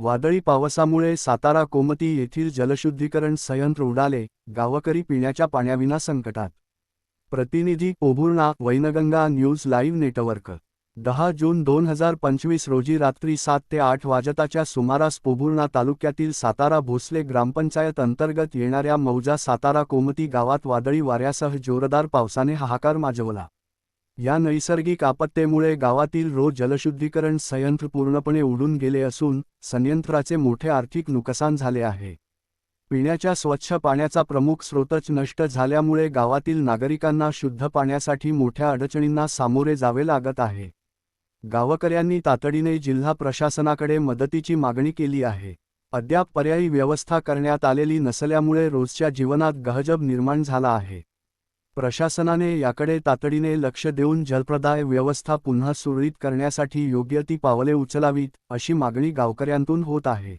वादळी पावसामुळे सातारा कोमती येथील जलशुद्धीकरण संयंत्र उडाले गावकरी पिण्याच्या पाण्याविना संकटात. प्रतिनिधी Pombhurna Wainganga news live network. दहा जून दोन हजार पंचवीस रोजी रात्री सात ते आठ वाजताच्या सुमारास पोभुर्णा तालुक्यातील सातारा भोसले ग्रामपंचायत अंतर्गत येणाऱ्या मौजा सातारा कोमती गावात वादळी वाऱ्यासह जोरदार पावसाने हाहाकार माजवला. या नैसर्गिक आपत्तेमुळे गावातील रोज जलशुद्धीकरण संयंत्र पूर्णपणे उडून गेले असून संयंत्राचे मोठे आर्थिक नुकसान झाले आहे. पिण्याच्या स्वच्छ पाण्याचा प्रमुख स्रोतच नष्ट झाल्यामुळे गावातील नागरिकांना शुद्ध पाण्यासाठी मोठ्या अडचणींना सामोरे जावे लागत आहे. गावकऱ्यांनी तातडीने जिल्हा प्रशासनाकडे मदतीची मागणी केली आहे. अद्याप पर्यायी व्यवस्था करण्यात आलेली नसल्यामुळे रोजच्या जीवनात गहजब निर्माण झाला आहे. प्रशासनाने याकडे तातडीने लक्ष देऊन जलप्रदाय व्यवस्था पुन्हा सुरळीत करण्यासाठी योग्य ती पावले उचलावीत अशी मागणी गावकऱ्यांतून होत आहे.